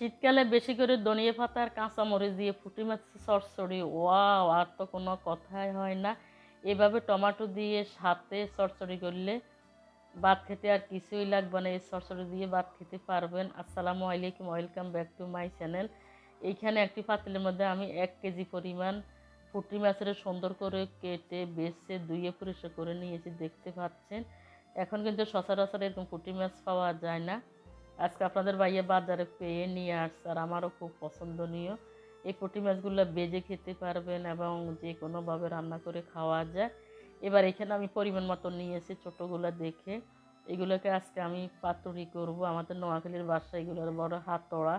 শীতকালে বেশি করে ধনিয়া পাতা আর কাঁচামরিচ দিয়ে ফুটি মাছ চড়চড়ি ওয়াও, আর তো কোনো কথাই হয় না। এভাবে টমেটো দিয়ে সাথে চড়চড়ি করলে ভাত খেতে আর কিছুই লাগবে না। এই চড়চড়ি দিয়ে ভাত খেতে পারবেন। আসসালামু আলাইকুম, welcome back to my channel. এইখানে একটি পাতিলের মধ্যে আমি এক কেজি পরিমাণ ফুটি মাছের সুন্দর করে কেটে, বেছে, ধুয়ে, পরিষ্কার করে নিয়েছি। দেখতে পাচ্ছেন? এখন কিন্তু সচরাচর এরকম পুঁটি মাছ পাওয়া যায় না। আজকে আপনাদের ভাইয়া বাজারে পেয়ে নিয়ে আসছে, আর আমারও খুব পছন্দনীয়। এই পুঁটি মাছগুলো বেজে খেতে পারবেন এবং যে কোনোভাবে রান্না করে খাওয়া যায়। এবার এখানে আমি পরিমাণ মতো নিয়েছি ছোটোগুলো দেখে, এগুলোকে আজকে আমি পাতুরি করব। আমাদের নোয়াখালীর বাসা, এগুলোর বড় হাতড়া।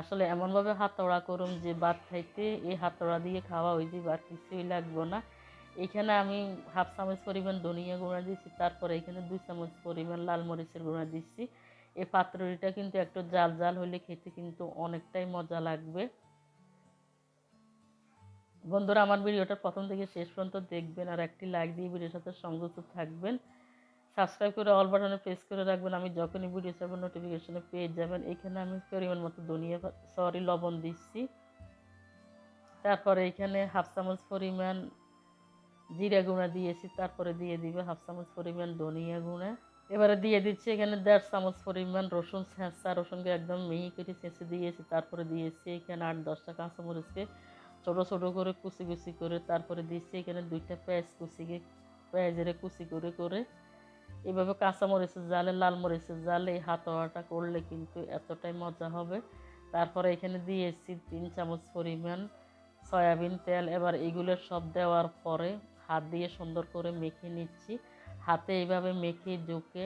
আসলে এমনভাবে হাতড়া করুন যে ভাত খাইতে এই হাতড়া দিয়ে খাওয়া ওই যাবে, আর কিছুই লাগবে না। এখানে আমি হাফ চামচ পরিমাণ ধনিয়া গুঁড়া দিচ্ছি তারপরে এখানে দুই চামচ পরিমাণ লাল মরিচের গুঁড়া দিচ্ছি এই পাতুরিটা কিন্তু একটু জাল জাল হলে খেতে কিন্তু অনেকটাই মজা লাগবে। বন্ধুরা, আমার ভিডিওটা প্রথম থেকে শেষ পর্যন্ত দেখবেন আর একটি লাইক দিয়ে ভিডিওর সাথে সংযুক্ত থাকবেন। সাবস্ক্রাইব করে অল বাটনে প্রেস করে রাখবেন। আমি যখনই ভিডিও ছাড়বো নোটিফিকেশনে পেয়ে যাবেন। এখানে আমি পরিমাণ মতো ধনিয়া সরি লবণ দিচ্ছি। তারপরে এখানে হাফ চামচ পরিমাণ জিরা গুঁড়া দিয়েছি। তারপরে দিয়ে দিবে হাফ চামচ পরিমাণ ধনিয়া গুঁড়া। এবারে দিয়ে দিচ্ছি এখানে দেড় চামচ পরিমাণ রসুন ছেঁচা। রসুনকে একদম মিহি করে ছেঁচে দিয়েছি, তারপরে দিয়েছি এখানে আট দশটা কাঁচামরিচকে ছোটো ছোটো করে কুচি কুচি করে, তারপরে দিচ্ছি এখানে দুইটা পেঁয়াজ কুচিকে, পেঁয়াজের কুচি করে করে। এভাবে কাঁচামরিচের জালে, লাল মরিচের জালে এই হাতোয়াটা করলে কিন্তু এতটাই মজা হবে। তারপরে এখানে দিয়েছি তিন চামচ পরিমাণ সয়াবিন তেল। এবার এগুলো সব দেওয়ার পরে হাত দিয়ে সুন্দর করে মেখে নিচ্ছি। হাতে এইভাবে মেখে, ঢুকে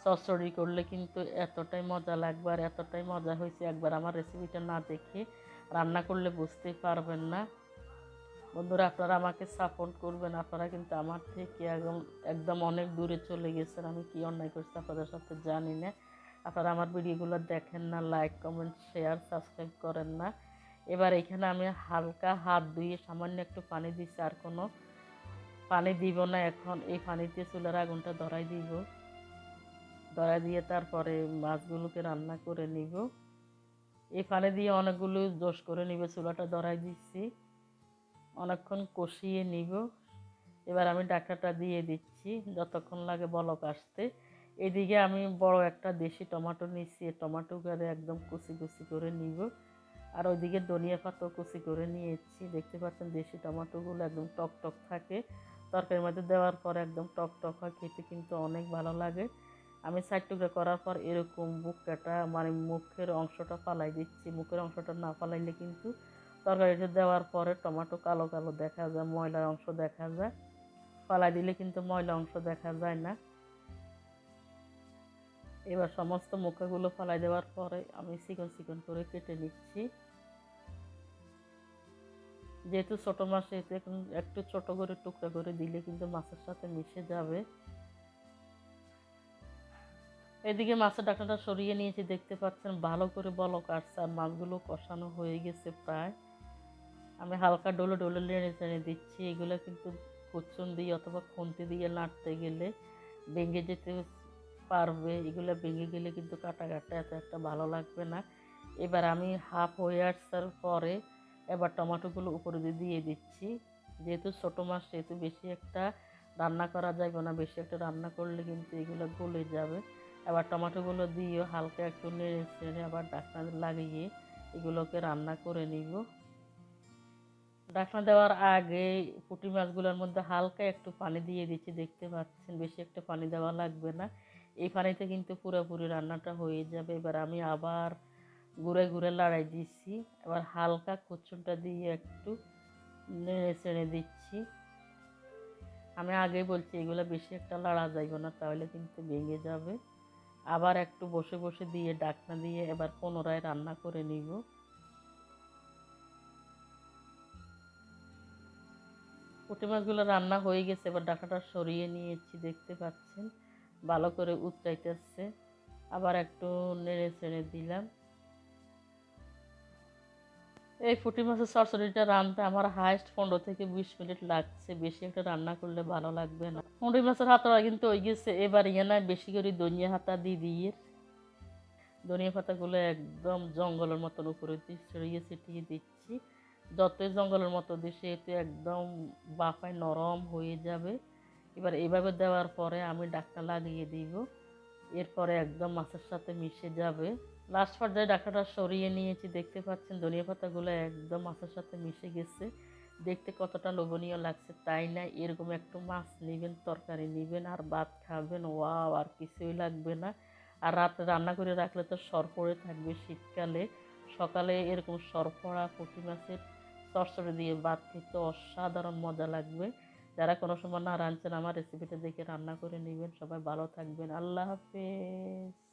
চচ্চড়ি করলে কিন্তু এতটাই মজা লাগবে আর এতটাই মজা হয়েছে একবার আমার রেসিপিটা না দেখে। রান্না করলে বুঝতেই পারবেন না। বন্ধুরা, আপনারা আমাকে সাপোর্ট করবেন। আপনারা কিন্তু আমার থেকে একদম একদম অনেক দূরে চলে গেছেন। আমি কি অন্যায় করছি আপনাদের সাথে জানি না। আপনারা আমার ভিডিওগুলো দেখেন না লাইক কমেন্ট শেয়ার সাবস্ক্রাইব করেন না। এবার এখানে আমি হালকা হাত ধুয়ে সামান্য একটু পানি দিচ্ছি আর কোনো পানি দিব না, এখন এই পানিতে চুলার আগুনটা ধরাই দিব। ধরাই দিয়ে তারপরে মাছগুলোকে রান্না করে নিব। এই পানি দিয়ে অনেকগুলো জোশ করে নিবে, চুলাটা ধরাই দিচ্ছি। অনেকক্ষণ কষিয়ে নিব। এবার আমি ডাক্তারটা দিয়ে দিচ্ছি, যতক্ষণ লাগে বলক আসতে। এদিকে আমি বড় একটা দেশি টমাটো নিচ্ছি, এই টমেটোগুলো একদম কুচি কুচি করে নিব। আর ওইদিকে ধনিয়া পাতাও কুচি করে নিয়েছি। দেখতে পাচ্ছেন দেশি টমাটোগুলো একদম টক টক থাকে। তরকারির মধ্যে দেওয়ার পর একদম টক টক হয়, খেতে কিন্তু অনেক ভালো লাগে। আমি সাইড টুকরা করার পর এরকম বুক কাটা মানে মুখের অংশটা ফালাই দিচ্ছি। মুখের অংশটা না ফালাইলে কিন্তু তরকারিটা দেওয়ার পরে টমেটো কালো কালো দেখা যায়, ময়লার অংশ দেখা যায়। ফালাই দিলে কিন্তু ময়লা অংশ দেখা যায় না। এবার সমস্ত মুখাগুলো ফালাই দেওয়ার পরে আমি চিকন চিকন করে কেটে নিচ্ছি। যেহেতু ছোটো মাছ, সেহেতু এখন একটু ছোট করে, টুকরা করে দিলে কিন্তু মাছের সাথে মিশে যাবে। এদিকে মাছের ডাকনাটা সরিয়ে নিয়েছি, দেখতে পাচ্ছেন ভালো করে বলক আসছে আর মাছগুলো কষানো হয়ে গেছে প্রায়। আমি হালকা ডোলে ডোলে লেড়ে টেনে দিচ্ছি, এগুলো কিন্তু কুচুন দিয়ে অথবা খুন্তি দিয়ে নাড়তে গেলে ভেঙে যেতে পারবে, এগুলো ভেঙে গেলে কিন্তু কাটা কাটা এত একটা ভালো লাগবে না। এবার আমি হাফ হয়ে আসার পরে এবার টমেটোগুলো উপরে দিয়ে দিয়ে দিচ্ছি। যেহেতু ছোটো মাছ, সেহেতু বেশি একটা রান্না করা যাবে না বেশি একটা রান্না করলে কিন্তু এগুলো গলে যাবে। এবার টমেটোগুলো দিয়েও হালকা একটু নেড়ে চেড়ে আবার ডাকনা লাগিয়ে এগুলোকে রান্না করে নিব। ডাকনা দেওয়ার আগে পুঁটি মাছগুলোর মধ্যে হালকা একটু পানি দিয়ে দিচ্ছি, দেখতে পাচ্ছেন, বেশি একটা পানি দেওয়া লাগবে না। এই পানিতে কিন্তু পুরোপুরি রান্নাটা হয়ে যাবে। এবার আমি আবার ঘুরে ঘুরে লড়াই দিচ্ছি। এবার হালকা কুচুনটা দিয়ে একটু নেড়ে চেড়ে দিচ্ছি। আমি আগেই বলছি, এগুলো বেশি একটা লড়া যাইব না, তাহলে কিন্তু ভেঙে যাবে। আবার একটু বসে বসে দিয়ে ডাকনা দিয়ে এবার পুনরায় রান্না করে নিব। পুঁটি মাছগুলো রান্না হয়ে গেছে, এবার ডাকাটা সরিয়ে নিয়েছি, দেখতে পাচ্ছেন। ভালো করে উচ্চাইতেছে আবার একটু নেড়ে চেড়ে দিলাম। এই ফুটি মাছের সরসরিটা রান্নতে আমার হাইস্ট পনেরো থেকে বিশ মিনিট লাগছে। বেশি একটা রান্না করলে ভালো লাগবে না। ফুটি মাছের হাতটা কিন্তু ওই গেছে এবার ইয়ে নয় বেশি করে ধনিয়া হাতা দিয়ে দিয়ে। ধনিয়া পাতাগুলো একদম জঙ্গলের মতন উপরে ছড়িয়ে ছিটিয়ে দিচ্ছি। যতই জঙ্গলের মতো দিছি এতে একদম বাফায় নরম হয়ে যাবে। এবার এভাবে দেওয়ার পরে আমি ডাকটা লাগিয়ে দিব। এরপরে একদম মাছের সাথে মিশে যাবে। লাস্ট পর্যায়ে ডাকাটা সরিয়ে নিয়েছি, দেখতে পাচ্ছেন ধনিয়া পাতাগুলো একদম মাছের সাথে মিশে গেছে। দেখতে কতটা লোভনীয় লাগছে, তাই না? এরকম একটু মাছ নেবেন, তরকারি নেবেন, আর ভাত খাবেন, ওয়াও, আর কিছুই লাগবে না। আর রাতে রান্না করে রাখলে তো সর পড়ে থাকবে শীতকালে। সকালে এরকম সরপড়া পুঁটি মাছের চরচড়ে দিয়ে ভাত খেতে অসাধারণ মজা লাগবে। যারা কোনো সময় না রাঁধছেন, আমার রেসিপিটা দেখে রান্না করে নেবেন। সবাই ভালো থাকবেন। আল্লাহ হাফেজ।